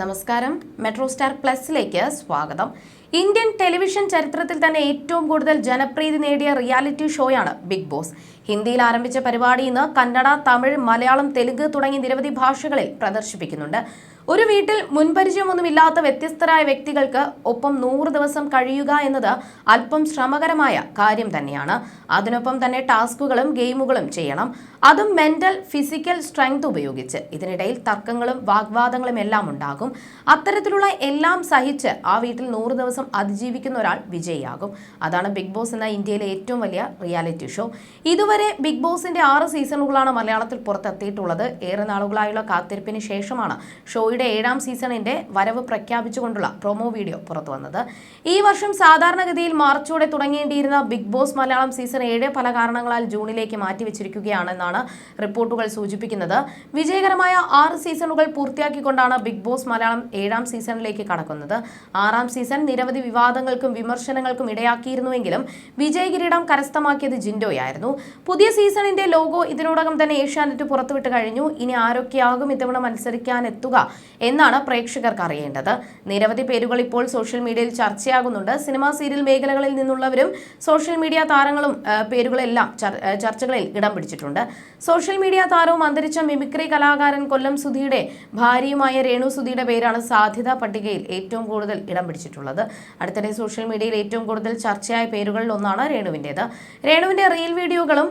നമസ്കാരം. Metro star പ്ലസിലേക്ക് സ്വാഗതം. Indian television ചരിത്രത്തിൽ തന്നെ ഏറ്റവും കൂടുതൽ ജനപ്രീതി നേടിയ റിയാലിറ്റി ഷോയാണ് ബിഗ് ബോസ്. ഹിന്ദിയിൽ ആരംഭിച്ച പരിപാടി ഇന്ന് കന്നഡ തമിഴ് മലയാളം തെലുങ്ക് തുടങ്ങി നിരവധി ഭാഷകളിൽ പ്രദർശിപ്പിക്കുന്നുണ്ട്. ഒരു വീട്ടിൽ മുൻപരിചയമൊന്നുമില്ലാത്ത വ്യത്യസ്തരായ വ്യക്തികൾക്ക് ഒപ്പം നൂറ് ദിവസം കഴിയുക എന്നത് അല്പം ശ്രമകരമായ കാര്യം തന്നെയാണ്. അതിനൊപ്പം തന്നെ ടാസ്കുകളും ഗെയിമുകളും ചെയ്യണം. അതും മെന്റൽ ഫിസിക്കൽ സ്ട്രെങ്ത് ഉപയോഗിച്ച്. ഇതിനിടയിൽ തർക്കങ്ങളും വാഗ്വാദങ്ങളും എല്ലാം ഉണ്ടാകും. അത്തരത്തിലുള്ള എല്ലാം സഹിച്ച് ആ വീട്ടിൽ നൂറ് ദിവസം അതിജീവിക്കുന്ന ഒരാൾ വിജയിയാകും. അതാണ് ബിഗ് ബോസ് എന്ന ഇന്ത്യയിലെ ഏറ്റവും വലിയ റിയാലിറ്റി ഷോ. ഇതുവരെ ബിഗ് ബോസിന്റെ ആറ് സീസണുകളാണ് മലയാളത്തിൽ പുറത്തെത്തിയിട്ടുള്ളത്. ഏറെ നാളുകളായുള്ള കാത്തിരിപ്പിന് ശേഷമാണ് ഷോയുടെ ഏഴാം സീസണിന്റെ വരവ് പ്രഖ്യാപിച്ചുകൊണ്ടുള്ള പ്രൊമോ വീഡിയോ പുറത്തു വന്നത് ഈ വർഷം സാധാരണഗതിയിൽ മാർച്ചോടെ തുടങ്ങേണ്ടിയിരുന്ന ബിഗ് ബോസ് മലയാളം സീസൺ ഏഴ് പല കാരണങ്ങളാൽ ജൂണിലേക്ക് മാറ്റിവെച്ചിരിക്കുകയാണെന്നാണ് റിപ്പോർട്ടുകൾ സൂചിപ്പിക്കുന്നത്. വിജയകരമായ ആറ് സീസണുകൾ പൂർത്തിയാക്കിക്കൊണ്ടാണ് ബിഗ് ബോസ് മലയാളം ഏഴാം സീസണിലേക്ക് കടക്കുന്നത്. ആറാം സീസൺ നിരവധി വിവാദങ്ങൾക്കും വിമർശനങ്ങൾക്കും ഇടയാക്കിയിരുന്നുവെങ്കിലും വിജയ കിരീടം കരസ്ഥമാക്കിയത് ജിൻഡോയായിരുന്നു. പുതിയ സീസണിന്റെ ലോഗോ ഇതിനോടകം തന്നെ ഏഷ്യാനെറ്റ് പുറത്തുവിട്ട് കഴിഞ്ഞു. ഇനി ആരൊക്കെയാകും ഇത്തവണ മത്സരിക്കാനെത്തുക എന്നാണ് പ്രേക്ഷകർക്ക് അറിയേണ്ടത്. നിരവധി പേരുകൾ ഇപ്പോൾ സോഷ്യൽ മീഡിയയിൽ ചർച്ചയാകുന്നുണ്ട്. സിനിമാ സീരിയൽ മേഖലകളിൽ നിന്നുള്ളവരും സോഷ്യൽ മീഡിയ താരങ്ങളും പേരുകളെല്ലാം ചർച്ചകളിൽ ഇടം പിടിച്ചിട്ടുണ്ട്. സോഷ്യൽ മീഡിയ താരവും അന്തരിച്ച മിമിക്രി കലാകാരൻ കൊല്ലം സുധിയുടെ ഭാര്യയുമായ രേണു സുധിയുടെ പേരാണ് സാധ്യതാ പട്ടികയിൽ ഏറ്റവും കൂടുതൽ ഇടം പിടിച്ചിട്ടുള്ളത്. അടുത്തിടെ സോഷ്യൽ മീഡിയയിൽ ഏറ്റവും കൂടുതൽ ചർച്ചയായ പേരുകളിൽ ഒന്നാണ് രേണുവിന്റേത്. രേണുവിന്റെ റീൽ വീഡിയോകളും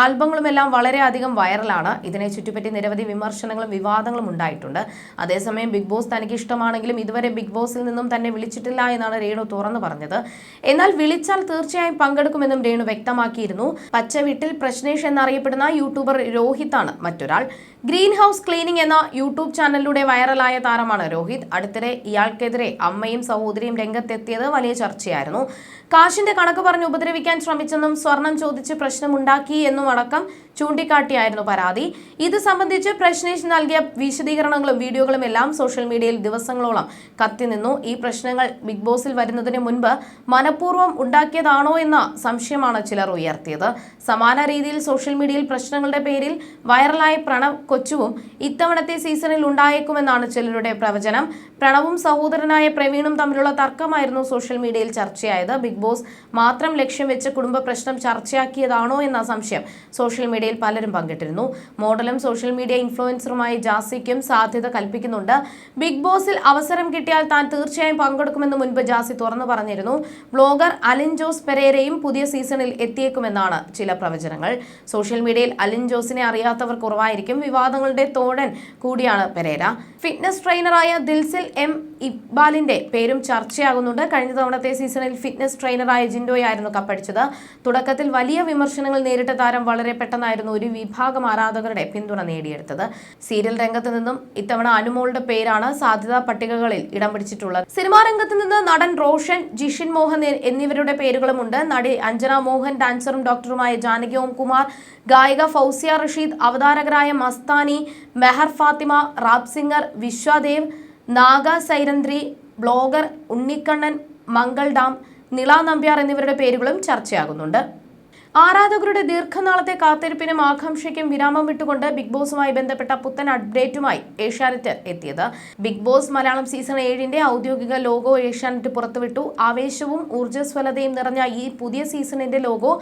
ആൽബങ്ങളുമെല്ലാം വളരെയധികം വൈറലാണ്. ഇതിനെ ചുറ്റിപ്പറ്റി നിരവധി വിമർശനങ്ങളും വിവാദങ്ങളും ഉണ്ടായിട്ടുണ്ട്. അതേസമയം ബിഗ് ബോസ് തനിക്ക് ഇഷ്ടമാണെങ്കിലും ഇതുവരെ ബിഗ് ബോസിൽ നിന്നും തന്നെ വിളിച്ചിട്ടില്ല എന്നാണ് രേണു തുറന്നു പറഞ്ഞത്. എന്നാൽ വിളിച്ചാൽ തീർച്ചയായും പങ്കെടുക്കുമെന്നും രേണു വ്യക്തമാക്കിയിരുന്നു. പച്ചവീട്ടിൽ പ്രശ്നേഷ് എന്നറിയപ്പെടുന്ന യൂട്യൂബർ രോഹിത്താണ് മറ്റൊരാൾ. ഗ്രീൻ ഹൗസ് ക്ലീനിംഗ് എന്ന യൂട്യൂബ് ചാനലിലൂടെ വൈറലായ താരമാണ് രോഹിത്. അടുത്തിടെ ഇയാൾക്കെതിരെ അമ്മയും സഹോദരിയും രംഗത്തെത്തിയത് വലിയ ചർച്ചയായിരുന്നു. കാശിന്റെ കണക്ക് പറഞ്ഞ് ഉപദ്രവിക്കാൻ ശ്രമിച്ചെന്നും സ്വർണം ചോദിച്ച് പ്രശ്നമുണ്ടാക്കി എന്നും അടക്കം ചൂണ്ടിക്കാട്ടിയായിരുന്നു പരാതി. ഇത് സംബന്ധിച്ച് പ്രശ്നേഷ് നൽകിയ വിശദീകരണങ്ങളും വീഡിയോകളും എല്ലാം സോഷ്യൽ മീഡിയയിൽ ദിവസങ്ങളോളം കത്തിനിന്നു ഈ പ്രശ്നങ്ങൾ ബിഗ് ബോസിൽ വരുന്നതിന് മുൻപ് മനഃപൂർവം ഉണ്ടാക്കിയതാണോ എന്ന സംശയമാണ് ചിലർ ഉയർത്തിയത്. സമാന രീതിയിൽ സോഷ്യൽ മീഡിയയിൽ പ്രശ്നങ്ങളുടെ പേരിൽ വൈറലായ പ്രണവ് കൊച്ചുവും ഇത്തവണത്തെ സീസണിൽ ഉണ്ടായേക്കുമെന്നാണ് ചിലരുടെ പ്രവചനം. പ്രണവും സഹോദരനായ പ്രവീണും തമ്മിലുള്ള തർക്കമായിരുന്നു സോഷ്യൽ മീഡിയയിൽ ചർച്ചയായത്. ബിഗ് ബോസ് മാത്രം ലക്ഷ്യം വെച്ച് കുടുംബ പ്രശ്നം ചർച്ചയാക്കിയതാണോ എന്ന സംശയം സോഷ്യൽ മീഡിയയിൽ പലരും പങ്കിട്ടിരുന്നു. മോഡലും സോഷ്യൽ മീഡിയ ഇൻഫ്ലുവൻസറുമായി ജാസിക്കും സാധ്യത കൽപ്പിക്കുന്നുണ്ട്. ബിഗ് ബോസിൽ അവസരം കിട്ടിയാൽ താൻ തീർച്ചയായും പങ്കെടുക്കുമെന്ന് മുൻപ് ജാസി തുറന്നു പറഞ്ഞിരുന്നു. ബ്ലോഗർ അലിൻ ജോസ് പെരേരയും പുതിയ സീസണിൽ എത്തിയേക്കുമെന്നാണ് ചില പ്രവചനങ്ങൾ. സോഷ്യൽ മീഡിയയിൽ അലിൻ ജോസിനെ അറിയാത്തവർ കുറവായിരിക്കും വിവാദങ്ങളുടെ തോടൻ കൂടിയാണ് പെരേര. ഫിറ്റ്നസ് ട്രെയിനറായ ദിൽസിൽ എം ഇക്ബാലിന്റെ പേരും ചർച്ചയാകുന്നുണ്ട്. കഴിഞ്ഞ തവണത്തെ സീസണിൽ ഫിറ്റ്നസ് ട്രെയിനറായ ജിൻഡോയായിരുന്നു കപ്പടിച്ചത്. തുടക്കത്തിൽ വലിയ വിമർശനങ്ങൾ നേരിട്ട വളരെ പെട്ടെന്നായിരുന്നു ഒരു വിഭാഗം ആരാധകരുടെ പിന്തുണ നേടിയെടുത്തത്. സീരിയൽ രംഗത്ത് നിന്നും ഇത്തവണ അനുമോളുടെ പേരാണ് സാധ്യതാ പട്ടികകളിൽ ഇടം പിടിച്ചിട്ടുള്ളത്. സിനിമാ രംഗത്ത് നിന്ന് നടൻ റോഷൻ ജിഷിൻ മോഹൻ എന്നിവരുടെ പേരുകളുമുണ്ട് നടി അഞ്ജന മോഹൻ ഡാൻസറും ഡോക്ടറുമായ ജാനകി ഓം കുമാർ ഗായിക Fousiya Rasheed അവതാരകരായ Mastani Meher Fathima rap singer Vishwadev Naga Sairandhri blogger Unnikannan Mangal Dam Nila Nambiar എന്നിവരുടെ പേരുകളും ചർച്ചയാകുന്നുണ്ട്. ആരാധകരുടെ ദീർഘനാളത്തെ കാത്തിരിപ്പിനും ആകാംക്ഷയ്ക്കും വിരാമം വിട്ടുകൊണ്ട് ബിഗ് ബോസുമായി ബന്ധപ്പെട്ട പുത്തൻ അപ്ഡേറ്റുമായി ഏഷ്യാനെറ്റ് എത്തിയത്. ബിഗ് ബോസ് മലയാളം സീസൺ ഏഴിന്റെ ഔദ്യോഗിക ലോഗോ ഏഷ്യാനെറ്റ് പുറത്തുവിട്ടു. ആവേശവും ഊർജസ്വലതയും നിറഞ്ഞ ഈ പുതിയ സീസണിന്റെ ലോഗോ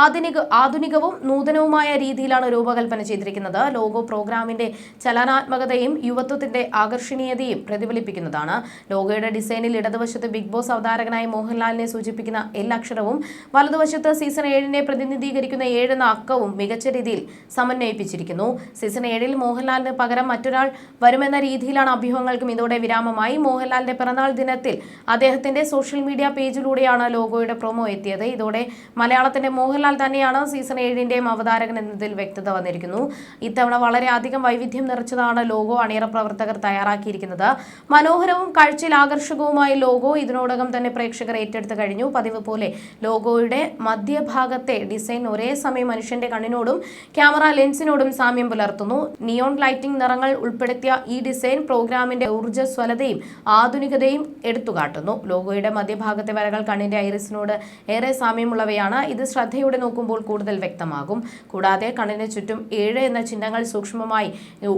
ആധുനിക ആധുനികവും നൂതനവുമായ രീതിയിലാണ് രൂപകൽപ്പന ചെയ്തിരിക്കുന്നത്. ലോഗോ പ്രോഗ്രാമിന്റെ ചലനാത്മകതയും യുവത്വത്തിന്റെ ആകർഷണീയതയും പ്രതിഫലിപ്പിക്കുന്നതാണ്. ലോഗോയുടെ ഡിസൈനിൽ ഇടതുവശത്ത് ബിഗ് ബോസ് അവതാരകനായ മോഹൻലാലിനെ സൂചിപ്പിക്കുന്ന എല്ലാ അക്ഷരവും വലതുവശത്ത് സീസൺ ഏഴിനെ പ്രതിനിധീകരിക്കുന്ന ഏഴെന്ന അക്കവും മികച്ച രീതിയിൽ സമന്വയിപ്പിച്ചിരിക്കുന്നു. സീസൺ ഏഴിൽ മോഹൻലാലിന് പകരം മറ്റൊരാൾ വരുമെന്ന രീതിയിലാണ് അഭ്യൂഹങ്ങൾക്കും ഇതോടെ വിരാമമായി. മോഹൻലാലിന്റെ പിറന്നാൾ ദിനത്തിൽ അദ്ദേഹത്തിന്റെ സോഷ്യൽ മീഡിയ പേജിലൂടെയാണ് ലോഗോയുടെ പ്രൊമോ എത്തിയത്. ഇതോടെ മലയാളത്തിന്റെ മോഹൻലാൽ തന്നെയാണ് സീസൺ ഏഴിന്റെയും അവതാരകൻ എന്നതിൽ വ്യക്തത വന്നിരിക്കുന്നു. ഇത്തവണ വളരെയധികം വൈവിധ്യം നിറച്ചതാണ് ലോഗോ അണിയറ പ്രവർത്തകർ തയ്യാറാക്കിയിരിക്കുന്നത്. മനോഹരവും കാഴ്ചയിൽ ആകർഷകവുമായ ലോഗോ ഇതിനോടകം തന്നെ പ്രേക്ഷകർ ഏറ്റെടുത്ത് കഴിഞ്ഞു. പതിവ് പോലെ ലോഗോയുടെ മധ്യഭാഗത്തെ ഡിസൈൻ ഒരേ സമയം മനുഷ്യന്റെ കണ്ണിനോടും ക്യാമറ ലെൻസിനോടും സാമ്യം പുലർത്തുന്നു. നിയോൺ ലൈറ്റിംഗ് നിറങ്ങൾ ഉൾപ്പെടുത്തിയ ഈ ഡിസൈൻ പ്രോഗ്രാമിന്റെ ഊർജസ്വലതയും ആധുനികതയും എടുത്തുകാട്ടുന്നു. ലോഗോയുടെ മധ്യഭാഗത്തെ വരകൾ കണ്ണിന്റെ ഐറിസിനോട് ഏറെ സാമ്യമുള്ളവയാണ്. ഇത് ശ്രദ്ധയോടെ നോക്കുമ്പോൾ കൂടുതൽ വ്യക്തമാകും. കൂടാതെ കണ്ണിന് ചുറ്റും ഏഴ് എന്ന ചിഹ്നങ്ങൾ സൂക്ഷ്മമായി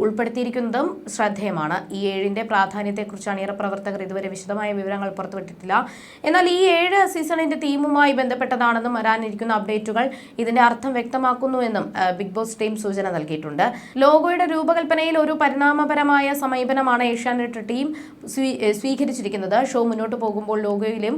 ഉൾപ്പെടുത്തിയിരിക്കുന്നതും ശ്രദ്ധേയമാണ്. ഈ ഏഴിന്റെ പ്രാധാന്യത്തെക്കുറിച്ചാണ് ഏറെ പ്രവർത്തകർ ഇതുവരെ വിശദമായ വിവരങ്ങൾ പുറത്തുവിട്ടിട്ടില്ല. എന്നാൽ ഈ ഏഴ് സീസണിന്റെ തീമുമായി ബന്ധപ്പെട്ടതാണെന്നും വരാനിരിക്കുന്ന അപ്ഡേറ്റുകൾ ഇതിന്റെ അർത്ഥം വ്യക്തമാക്കുന്നുവെന്നും ബിഗ് ബോസ് ടീം സൂചന നൽകിയിട്ടുണ്ട്. ലോഗോയുടെ രൂപകൽപ്പനയിൽ ഒരു പരിണാമപരമായ സമീപനമാണ് ഏഷ്യാനെറ്റ് ടീം സ്വീകരിച്ചിരിക്കുന്നത്. ഷോ മുന്നോട്ട് പോകുമ്പോൾ ലോഗോയിലും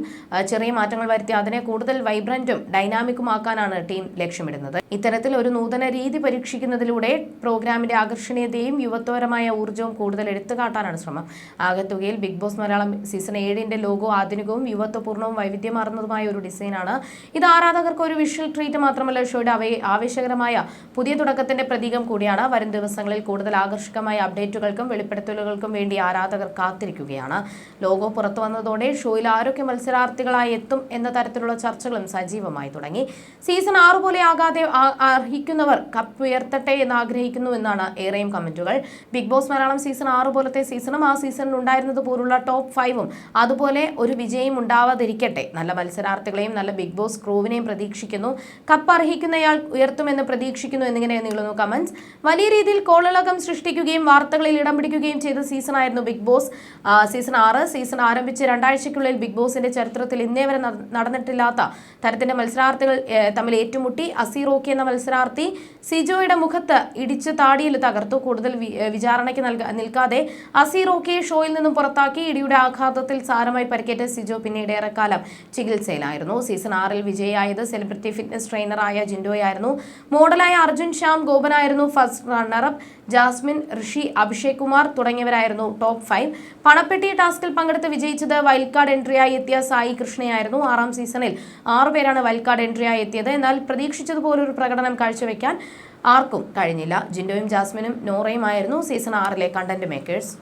ചെറിയ മാറ്റങ്ങൾ വരുത്തി അതിനെ കൂടുതൽ വൈബ്രന്റും ഡൈനാമിക്കും ആക്കാനാണ് ടീം ലക്ഷ്യമിടുന്നത്. ഇത്തരത്തിൽ ഒരു നൂതന രീതി പരീക്ഷിക്കുന്നതിലൂടെ പ്രോഗ്രാമിന്റെ ആകർഷണീയതയും യുവത്വപരമായ ഊർജവും കൂടുതൽ എടുത്തുകാട്ടാനാണ് ശ്രമം. ആകത്തുകയിൽ ബിഗ് ബോസ് മലയാളം സീസൺ ഏഴിന്റെ ലോഗോ ആധുനികവും യുവത്വപൂർണവും വൈവിധ്യമാർന്നതുമായ ഒരു ഡിസൈനാണ്. ഇത് ആരാധകർക്ക് ഒരു വിഷ്വൽ ട്രീറ്റ് മാത്രമല്ല ഷോയുടെ അവയെ ആവേശകരമായ പുതിയ തുടക്കത്തിന്റെ പ്രതീകം കൂടിയാണ്. വരും ദിവസങ്ങളിൽ കൂടുതൽ ആകർഷകമായ അപ്ഡേറ്റുകൾക്കും വെളിപ്പെടുത്തലുകൾക്കും വേണ്ടി ആരാധകർ കാത്തിരിക്കുകയാണ്. ലോഗോ പുറത്തു വന്നതോടെ ഷോയിൽ ആരോഗ്യ മത്സരാർത്ഥികളായി എത്തും എന്ന തരത്തിലുള്ള ചർച്ചകളും സജീവമായി തുടങ്ങി. സീസൺ ആറ് പോലെ ആകാതെ അർഹിക്കുന്നവർ കപ്പ് ഉയർത്തട്ടെ എന്ന് ആഗ്രഹിക്കുന്നു എന്നാണ് ഏറെയും കമന്റുകൾ. ബിഗ് ബോസ് മലയാളം സീസൺ ആറ് പോലത്തെ സീസണും ആ സീസണിൽ ഉണ്ടായിരുന്നത് പോലുള്ള ടോപ്പ് ഫൈവും അതുപോലെ ഒരു വിജയം ഉണ്ടാവാതിരിക്കട്ടെ. നല്ല മത്സരാർത്ഥികളെയും നല്ല ബിഗ് ബോസ് ക്രൂവിനെയും പ്രതീക്ഷിക്കുന്നു. കപ്പ് അർഹിക്കുന്നയാൾ ഉയർത്തുമെന്ന് പ്രതീക്ഷിക്കുന്നു എന്നിങ്ങനെ നീളുന്നു കമന്റ്സ് വലിയ രീതിയിൽ കോളിളക്കം സൃഷ്ടിക്കുകയും വാർത്തകളിൽ ഇടം പിടിക്കുകയും ചെയ്ത സീസണായിരുന്നു ബിഗ് ബോസ് സീസൺ ആറ് സീസൺ ആരംഭിച്ച് രണ്ടാഴ്ചയ്ക്കുള്ളിൽ ബിഗ് ബോസിന്റെ ചരിത്രത്തിൽ ഇന്നേ വരെ നടന്നിട്ടില്ലാത്ത തരത്തിന്റെ മത്സരാർത്ഥികൾ തമ്മിൽ ഏറ്റുമുട്ടി. അസീറോക്കി എന്ന മത്സരാർത്ഥി സിജോയുടെ മുഖത്ത് ഇടിച്ച് താടിയിൽ തകർത്തു. കൂടുതൽ വിചാരണയ്ക്ക് നിൽക്കാതെ അസീറോക്കിയെ ഷോയിൽ നിന്നും പുറത്താക്കി. ഇടിയുടെ ആഘാതത്തിൽ സാരമായി പരിക്കേറ്റ സിജോ പിന്നീട് ഏറെക്കാലം ചികിത്സയിലായിരുന്നു. സീസൺ ആറിൽ വിജയിയായത് സെലിബ്രിറ്റി ഫിറ്റ്നസ് ട്രെയിനറായ ജിൻഡോയായിരുന്നു. മോഡലായ Arjun Shyam ഗോപനായിരുന്നു first runner up Jasmine Rishi Abhishek Kumar തുടങ്ങിയവരായിരുന്നു top five പണപ്പെട്ടി ടാസ്കിൽ പങ്കെടുത്ത് വിജയിച്ചത് വൈൽഡ് കാർഡ് എൻട്രിയായി എത്തിയ സായി കൃഷ്ണയായിരുന്നു ആറാം സീസണിൽ. ആറുപേരാണ് വൈൽഡ് കാർഡ് എൻട്രിയായി എത്തിയത്. എന്നാൽ പ്രതീക്ഷിച്ചതുപോലെ ഒരു പ്രകടനം കാഴ്ചവെക്കാൻ ആർക്കും കഴിഞ്ഞില്ല. ജിൻഡോയും ജാസ്മിനും നോറയും ആയിരുന്നു സീസൺ ആറിലെ കണ്ടന്റ് മേക്കേഴ്സ്